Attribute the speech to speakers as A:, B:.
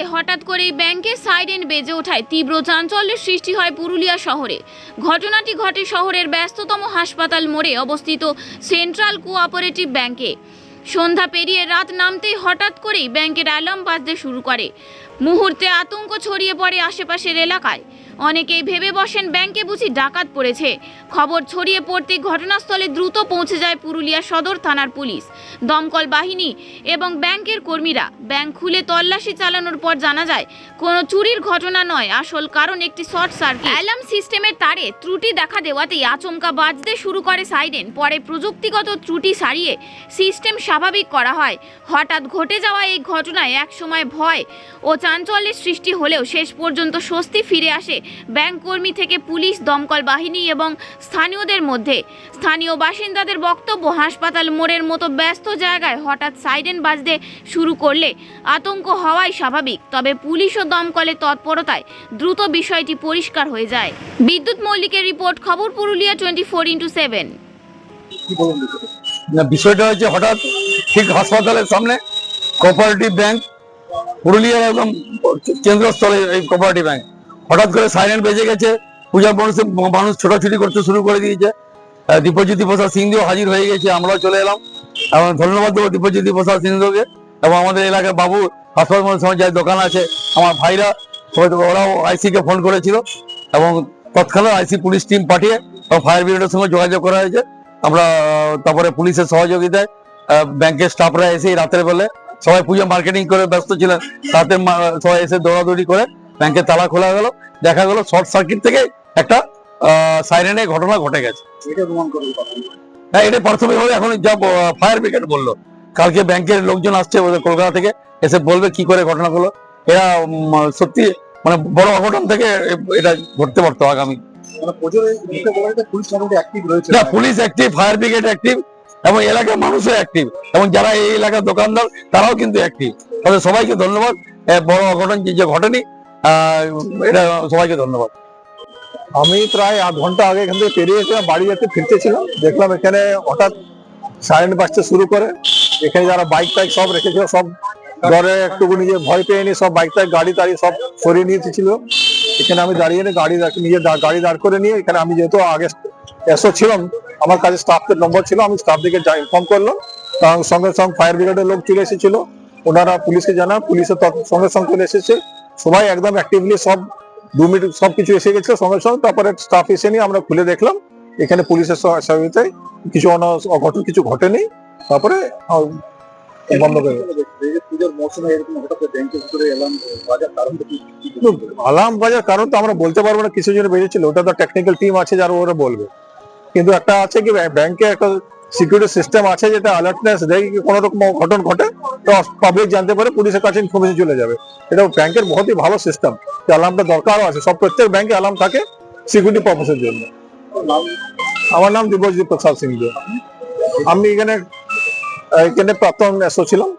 A: রাতে হঠাৎ করেই ব্যাংকের সাইরেন বেজে ওঠায় তীব্র চাঞ্চল্যের সৃষ্টি হয় পুরুলিয়া শহরে। ঘটনাটি ঘটে শহরের ব্যস্ততম হাসপাতাল মোড়ে অবস্থিত সেন্ট্রাল কোঅপারেটিভ ব্যাংকে। সন্ধ্যা পেরিয়ে রাত নামতেই হঠাৎ করেই ব্যাংকের অ্যালার্ম বাজতে শুরু করে। মুহূর্তে আতঙ্ক ছড়িয়ে পড়ে আশেপাশের এলাকায়। অনেকেই ভেবে বসেন ব্যাংকে বুঝি ডাকাত পড়েছে। খবর ছড়িয়ে পড়তে ঘটনাস্থলে দ্রুত পৌঁছে যায় পুরুলিয়া সদর থানার পুলিশ। দমকল বাহিনী এবং ব্যাংকের কর্মীরা ব্যাংক খুলে তল্লাশি চালানোর পর জানা যায়, কোনো চুরির ঘটনা নয়, আসল কারণ একটি শর্ট সার্কিট। অ্যালার্ম সিস্টেমের তারে ত্রুটি দেখা দেওয়াতেই আচমকা বাজতে শুরু করে সাইরেন। পরে প্রযুক্তিগত ত্রুটি সারিয়ে সিস্টেম স্বাভাবিক করা হয়। হঠাৎ ঘটে যাওয়া এই ঘটনায় একসময় ভয় ও চাঞ্চল্যের সৃষ্টি হলেও শেষ পর্যন্ত স্বস্তি ফিরে আসে ব্যাংক কর্মী থেকে পুলিশ, দমকল বাহিনী এবং স্থানীয়দের মধ্যে। স্থানীয় বাসিন্দাদের বক্তব্য, হাসপাতাল মোড়ের মতো ব্যস্ত জায়গায় হঠাৎ সাইরেন বাজতে শুরু করলে আতঙ্ক হওয়াই স্বাভাবিক। তবে পুলিশ ও দমকলের তৎপরতায় দ্রুত বিষয়টি পরিষ্কার হয়ে যায়। বিদ্যুৎ মল্লিকের রিপোর্ট, খবর Purulia twenty four into seven.
B: বিষয়টা হচ্ছে হঠাৎ ঠিক হাসপাতালের সামনে কোঅপারেটিভ ব্যাংক পুরুলিয়ার একদম কেন্দ্রস্থলে এই কোপারেটিভ ব্যাংক হঠাৎ করে সাইলেন্ট বেজে গেছে পূজা মানুষে মানুষ ছোটাছুটি করতে শুরু করে দিয়েছে। দীপজ্যোতি প্রসাদ সিংদেও হাজির হয়ে গেছে, আমরাও চলে এলাম। এবং ধন্যবাদ দেবো দীপজ্যোতি প্রসাদ সিংদেওকে এবং আমাদের এলাকায় বাবু, হাসপাতাল সময় যার দোকান আছে, আমার ভাইরা ওরাও আইসিকে ফোন করেছিল। এবং তৎক্ষণাৎ আইসি পুলিশ টিম পাঠিয়ে ফায়ার ব্রিগেডের সঙ্গে যোগাযোগ করা হয়েছে। আমরা তারপরে পুলিশের সহযোগিতায় ব্যাংকের স্টাফরা এসে রাতের বেলা সবাই পুজো মার্কেটিং করে ব্যস্ত ছিলেন। মা- সবাই এসে দৌড়াদৌড়ি করে ব্যাংকের তালা খোলা গেল। দেখা গেল শর্ট সার্কিট থেকে একটা সাইরেনের ঘটনা ঘটে গেছে। হ্যাঁ এটা প্রাথমিকভাবে এখন যা ফায়ার ব্রিগেড বলল। কালকে ব্যাংকের লোকজন আসছে কলকাতা থেকে এসে বলবে কি করে ঘটনা হলো। এরা সত্যি মানে বড় অঘটন থেকে এটা ঘটতে পারতো আগামী।
C: মানে police active
B: fire brigade active এবং এলাকার মানুষও অ্যাক্টিভ এবং যারা এই এলাকার দোকানদার, তারাও কিন্তু অ্যাক্টিভ তাদের সবাইকে ধন্যবাদ। বড় অঘটন যে ঘটেনি এটা সবাইকে ধন্যবাদ।
C: আমি প্রায় আধ ঘণ্টা আগে এখান থেকে পেরিয়ে এসে বাড়ি যেতে ফিরতেছিলাম। দেখলাম এখানে হঠাৎ সাইরেন বাজতে শুরু করে। এখানে যারা বাইক টাইক সব রেখেছিল, সব ঘরে একটু নিজে ভয় পেয়ে নিয়ে সব বাইক টাইক, গাড়ি তাড়ি সব সরিয়ে নিয়েছিল। এখানে আমি দাঁড়িয়ে নিয়ে গাড়ি নিজে গাড়ি দাঁড় করে নিয়ে, এখানে আমি যেহেতু আগে এসো ছিলাম, আমার কাছে স্টাফদের নম্বর ছিল, আমি স্টাফ দিকে ইনফর্ম করলাম, তার সঙ্গে সঙ্গে ফায়ার ব্রিগেডের লোক চলে এসেছিল, ওনারা পুলিশকে জানা পুলিশের সঙ্গে সঙ্গে চলে এসেছে, সবাই একদম অ্যাক্টিভলি সব দু মিনিট সব কিছু এসে গেছিল, সঙ্গে সঙ্গে তারপরে স্টাফ এসে নিয়ে আমরা খুলে দেখলাম, এখানে পুলিশের সহ- সহযোগিতায় কিছু অঘটন কিছু ঘটেনি, তারপরে বন্ধ করে
D: পুজোর মৌসুমে এরকম হঠাৎ ব্যাংকের ভিতরে এলাম বাজার কারণ
C: আলাম বাজার কারণ তো আমরা বলতে পারব না কিছু জন্য বেরিয়েছিল। ওটা তো টেকনিক্যাল টিম আছে যারা ওরা বলবে। কিন্তু একটা আছে কি ব্যাংকে একটা সিকিউরিটি সিস্টেম আছে যেটা অ্যালার্টনেস দেয় কি কোনো রকম ঘটন ঘটে তো পাবলিক জানতে পারে পুলিশের কাছে ইনফরমেশন চলে যাবে। এটা ব্যাংকের বহুতই ভালো সিস্টেম অ্যালার্মটা দরকারও আছে। সব প্রত্যেক ব্যাংকে অ্যালার্ম থাকে সিকিউরিটি পারপাসের জন্য। আমার নাম দিবসজিৎ প্রসাদ সিং আমি এখানে এখানে প্রাক্তন এসও ছিলাম।